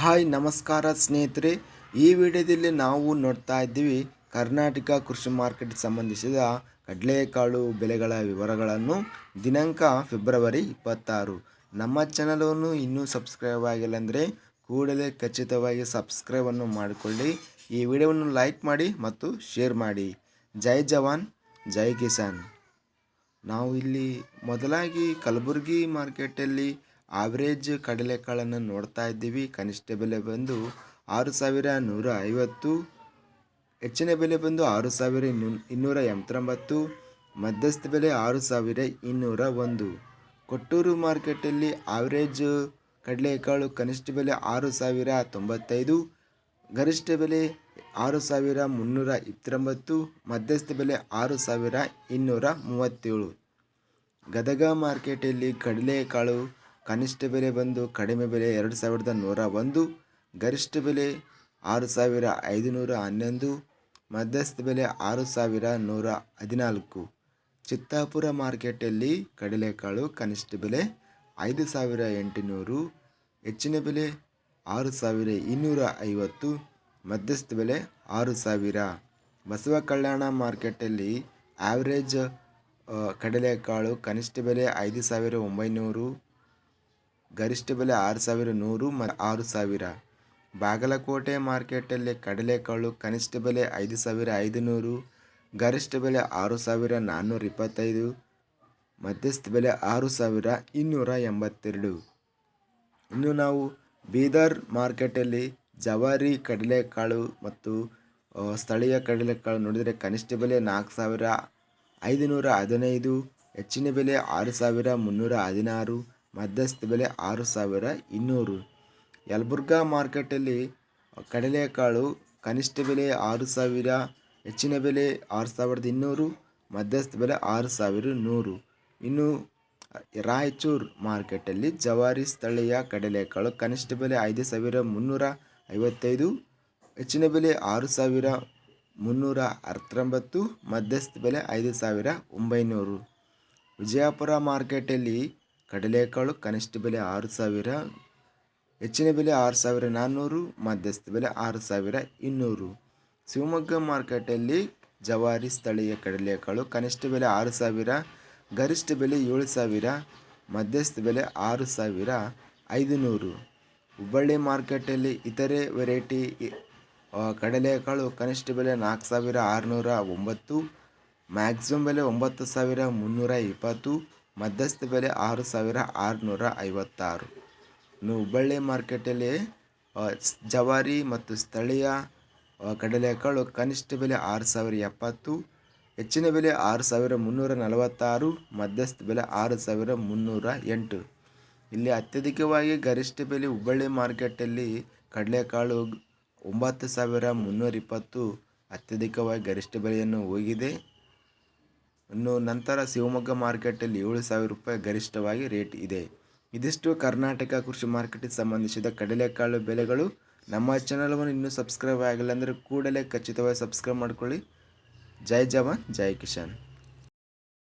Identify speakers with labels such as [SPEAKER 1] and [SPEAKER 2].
[SPEAKER 1] Hi, ನಮಸ್ಕಾರ ಸ್ನೇಹಿತರೆ. ಈ ವಿಡಿಯೋದಲ್ಲಿ ನಾವು ನೋಡ್ತಾ ಇದ್ದೀವಿ, ಕರ್ನಾಟಕ ಕೃಷಿ ಮಾರ್ಕೆಟ್ ಸಂಬಂಧಿಸಿದ ಕಡಲೆಕಾಳು ಬೆಲೆಗಳ ವಿವರಗಳನ್ನು. ದಿನಾಂಕ ಫೆಬ್ರವರಿ ಇಪ್ಪತ್ತಾರು. ನಮ್ಮ ಚಾನಲನ್ನು ಇನ್ನೂ ಸಬ್ಸ್ಕ್ರೈಬ್ ಆಗಿಲ್ಲ ಅಂದರೆ ಕೂಡಲೇ ಖಚಿತವಾಗಿ ಸಬ್ಸ್ಕ್ರೈಬನ್ನು ಮಾಡಿಕೊಳ್ಳಿ. ಈ ವಿಡಿಯೋವನ್ನು ಲೈಕ್ ಮಾಡಿ ಮತ್ತು ಶೇರ್ ಮಾಡಿ. ಜೈ ಜವಾನ್, ಜೈ ಕಿಸಾನ್. ನಾವು ಇಲ್ಲಿ ಮೊದಲಾಗಿ ಕಲಬುರಗಿ ಮಾರ್ಕೆಟಲ್ಲಿ ಆವ್ರೇಜ್ ಕಡಲೆಕಾಳನ್ನು ನೋಡ್ತಾ ಇದ್ದೀವಿ. ಕನಿಷ್ಠ ಬೆಲೆ ಬಂದು ಆರು ಸಾವಿರ ನೂರ ಐವತ್ತು. ಹೆಚ್ಚಿನ ಬೆಲೆ ಬಂದು ಆರು ಸಾವಿರ ಇನ್ನೂ- ಇನ್ನೂರ ಎಂಬತ್ತೊಂಬತ್ತು. ಮಧ್ಯಸ್ಥ ಬೆಲೆ ಆರು ಸಾವಿರ ಇನ್ನೂರ ಒಂದು. ಕೊಟ್ಟೂರು ಮಾರ್ಕೆಟಲ್ಲಿ ಆವ್ರೇಜ್ ಕಡಲೆಕಾಳು ಕನಿಷ್ಠ ಬೆಲೆ ಆರು ಸಾವಿರ ತೊಂಬತ್ತೈದು. ಗರಿಷ್ಠ ಬೆಲೆ ಆರು ಸಾವಿರ ಮುನ್ನೂರ ಇಪ್ಪತ್ತೊಂಬತ್ತು. ಮಧ್ಯಸ್ಥ ಬೆಲೆ ಆರು ಸಾವಿರ ಇನ್ನೂರ ಮೂವತ್ತೇಳು. ಗದಗ ಮಾರ್ಕೆಟಲ್ಲಿ ಕಡಲೆಕಾಳು ಕನಿಷ್ಠ ಬೆಲೆ ಬಂದು ಕಡಿಮೆ ಬೆಲೆ ಎರಡು ಸಾವಿರದ ನೂರ ಒಂದು, ಗರಿಷ್ಠ ಬೆಲೆ ಆರು ಸಾವಿರ ಐದುನೂರ ಹನ್ನೊಂದು, ಮಧ್ಯಸ್ಥ ಬೆಲೆ ಆರು ಸಾವಿರ ನೂರ ಹದಿನಾಲ್ಕು. ಚಿತ್ತಾಪುರ ಮಾರ್ಕೆಟಲ್ಲಿ ಕಡಲೆಕಾಳು ಕನಿಷ್ಠ ಬೆಲೆ ಐದು ಸಾವಿರ ಎಂಟುನೂರು, ಹೆಚ್ಚಿನ ಬೆಲೆ ಆರು ಸಾವಿರ ಇನ್ನೂರ ಐವತ್ತು, ಮಧ್ಯಸ್ಥ ಬೆಲೆ ಆರು ಸಾವಿರ. ಬಸವ ಕಲ್ಯಾಣ ಮಾರ್ಕೆಟಲ್ಲಿ ಆವ್ರೇಜ್ ಕಡಲೆಕಾಳು ಕನಿಷ್ಠ ಬೆಲೆ ಐದು ಸಾವಿರ ಒಂಬೈನೂರು ಗರಿಷ್ಠ ಬೆಲೆ ಆರು ಸಾವಿರ ನೂರು ಮ ಆರು ಸಾವಿರ. ಬಾಗಲಕೋಟೆ ಮಾರ್ಕೆಟಲ್ಲಿ ಕಡಲೆಕಾಳು ಕನಿಷ್ಠ ಬೆಲೆ ಐದು ಸಾವಿರ ಐದು ನೂರು ಗರಿಷ್ಠ ಬೆಲೆ ಆರು ಸಾವಿರ ನಾನ್ನೂರ ಇಪ್ಪತ್ತೈದು ಮಧ್ಯಸ್ಥ ಬೆಲೆ ಆರು ಸಾವಿರ ಇನ್ನೂರ ಎಂಬತ್ತೆರಡು. ಇನ್ನು ನಾವು ಬೀದರ್ ಮಾರ್ಕೆಟಲ್ಲಿ ಜವಾರಿ ಕಡಲೆಕಾಳು ಮತ್ತು ಸ್ಥಳೀಯ ಕಡಲೆಕಾಳು ನೋಡಿದರೆ ಕನಿಷ್ಠ ಬೆಲೆ ನಾಲ್ಕು ಸಾವಿರ ಐದುನೂರ ಹದಿನೈದು, ಹೆಚ್ಚಿನ ಬೆಲೆ ಆರು ಸಾವಿರ ಮುನ್ನೂರ ಹದಿನಾರು ಮಧ್ಯಸ್ಥ ಬೆಲೆ ಆರು ಸಾವಿರ ಇನ್ನೂರು. ಯಲಬುರ್ಗಾ ಮಾರ್ಕೆಟಲ್ಲಿ ಕಡಲೆಕಾಳು ಕನಿಷ್ಠ ಬೆಲೆ ಆರು ಸಾವಿರ ಹೆಚ್ಚಿನ ಬೆಲೆ ಆರು ಸಾವಿರದ ಇನ್ನೂರು ಮಧ್ಯಸ್ಥ ಬೆಲೆ ಆರು ಸಾವಿರ ನೂರು. ಇನ್ನು ರಾಯಚೂರು ಮಾರ್ಕೆಟಲ್ಲಿ ಜವಾರಿ ಸ್ಥಳೀಯ ಕಡಲೆಕಾಳು ಕನಿಷ್ಠ ಬೆಲೆ ಐದು ಸಾವಿರ ಮುನ್ನೂರ ಐವತ್ತೈದು ಹೆಚ್ಚಿನ ಬೆಲೆ ಆರು ಸಾವಿರ ಮುನ್ನೂರ ಹತ್ತೊಂಬತ್ತು ಮಧ್ಯಸ್ಥ ಬೆಲೆ ಐದು ಸಾವಿರ ಒಂಬೈನೂರು. ವಿಜಯಪುರ ಮಾರ್ಕೆಟಲ್ಲಿ ಕಡಲೆಕಾಳು ಕನಿಷ್ಠ ಬೆಲೆ ಆರು ಸಾವಿರ, ಹೆಚ್ಚಿನ ಬೆಲೆ ಆರು ಸಾವಿರ ನಾನ್ನೂರು, ಮಧ್ಯಸ್ಥ ಬೆಲೆ ಆರು ಸಾವಿರ ಇನ್ನೂರು. ಶಿವಮೊಗ್ಗ ಮಾರ್ಕೆಟಲ್ಲಿ ಜವಾರಿ ಸ್ಥಳೀಯ ಕಡಲೆಕಾಳು ಕನಿಷ್ಠ ಬೆಲೆ ಆರು ಸಾವಿರ, ಗರಿಷ್ಠ ಬೆಲೆ ಏಳು ಸಾವಿರ, ಮಧ್ಯಸ್ಥ ಬೆಲೆ ಆರು ಸಾವಿರ ಐದು ನೂರು ಹುಬ್ಬಳ್ಳಿ ಮಾರ್ಕೆಟಲ್ಲಿ ಇತರೆ ವೆರೈಟಿ ಕಡಲೆಕಾಳು ಕನಿಷ್ಠ ಬೆಲೆ ನಾಲ್ಕು ಸಾವಿರ ಆರುನೂರ ಒಂಬತ್ತು, ಮ್ಯಾಕ್ಸಿಮಮ್ ಬೆಲೆ ಒಂಬತ್ತು ಸಾವಿರ ಮುನ್ನೂರ ಇಪ್ಪತ್ತು ಮಧ್ಯಸ್ಥ ಬೆಲೆ ಆರು ಸಾವಿರ ಆರುನೂರ ಐವತ್ತಾರು. ಇನ್ನು ಹುಬ್ಬಳ್ಳಿ ಮಾರ್ಕೆಟಲ್ಲಿ ಜವಾರಿ ಮತ್ತು ಸ್ಥಳೀಯ ಕಡಲೆಕಾಳು ಕನಿಷ್ಠ ಬೆಲೆ ಆರು ಸಾವಿರ ಎಪ್ಪತ್ತು, ಹೆಚ್ಚಿನ ಬೆಲೆ ಆರು ಸಾವಿರ ಮುನ್ನೂರ ನಲವತ್ತಾರು, ಮಧ್ಯಸ್ಥ ಬೆಲೆ ಆರು ಸಾವಿರ ಮುನ್ನೂರ ಎಂಟು. ಇಲ್ಲಿ ಅತ್ಯಧಿಕವಾಗಿ ಗರಿಷ್ಠ ಬೆಲೆ ಹುಬ್ಬಳ್ಳಿ ಮಾರ್ಕೆಟಲ್ಲಿ ಕಡಲೆಕಾಳು ಒಂಬತ್ತು ಸಾವಿರ ಮುನ್ನೂರ ಇಪ್ಪತ್ತು, ಅತ್ಯಧಿಕವಾಗಿ ಗರಿಷ್ಠ ಬೆಲೆಯನ್ನು ಹೋಗಿದೆ. ಇನ್ನು ನಂತರ ಶಿವಮೊಗ್ಗ ಮಾರ್ಕೆಟಲ್ಲಿ ಏಳು ಸಾವಿರ ರೂಪಾಯಿ ಗರಿಷ್ಠವಾಗಿ ರೇಟ್ ಇದೆ. ಇದಿಷ್ಟು ಕರ್ನಾಟಕ ಕೃಷಿ ಮಾರ್ಕೆಟಿಗೆ ಸಂಬಂಧಿಸಿದ ಕಡಲೆಕಾಳು ಬೆಲೆಗಳು ನಮ್ಮ ಚಾನಲವನ್ನು ಇನ್ನೂ ಸಬ್ಸ್ಕ್ರೈಬ್ ಆಗಿಲ್ಲ ಅಂದರೆ ಕೂಡಲೇ ಖಚಿತವಾಗಿ ಸಬ್ಸ್ಕ್ರೈಬ್ ಮಾಡ್ಕೊಳ್ಳಿ. ಜೈ ಜವಾನ್, ಜೈ ಕಿಶಾನ್